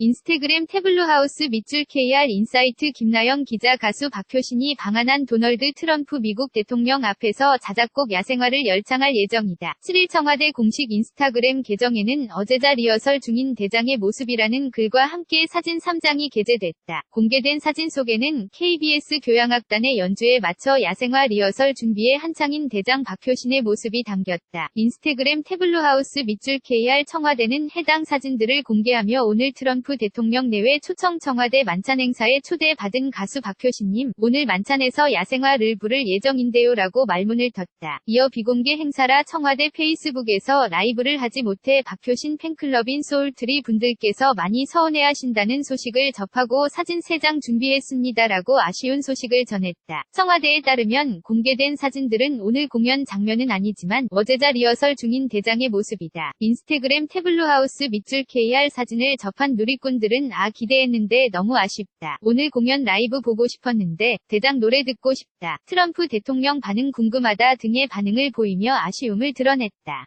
인스타그램 태블로하우스 밑줄 KR 인사이트 김나영 기자 가수 박효신이 방한한 도널드 트럼프 미국 대통령 앞에서 자작곡 야생화를 열창할 예정이다. 7일 청와대 공식 인스타그램 계정에는 어제자 리허설 중인 대장의 모습이라는 글과 함께 사진 3장이 게재됐다. 공개된 사진 속에는 KBS 교향악단의 연주에 맞춰 야생화 리허설 준비에 한창인 대장 박효신의 모습이 담겼다. 인스타그램 태블로하우스 밑줄 KR 청와대는 해당 사진들을 공개하며 오늘 트럼프 대통령 내외 초청 청와대 만찬 행사에 초대받은 가수 박효신님, 오늘 만찬에서 야생화 를 부를 예정인데요 라고 말문을 텄다. 이어 비공개 행사라 청와대 페이스북에서 라이브를 하지 못해 박효신 팬클럽인 소울트리 분들께서 많이 서운해하신다는 소식을 접하고 사진 3장 준비했습니다 라고 아쉬운 소식을 전했다. 청와대에 따르면 공개된 사진들은 오늘 공연 장면은 아니지만 어제자 리허설 중인 대장의 모습이다. 인스타그램 태블로하우스 밑줄 KR 사진을 접한 누리 꾼들은 아 기대했는데 너무 아쉽다. 오늘 공연 라이브 보고 싶었는데 대장 노래 듣고 싶다. 트럼프 대통령 반응 궁금하다 등의 반응을 보이며 아쉬움을 드러냈다.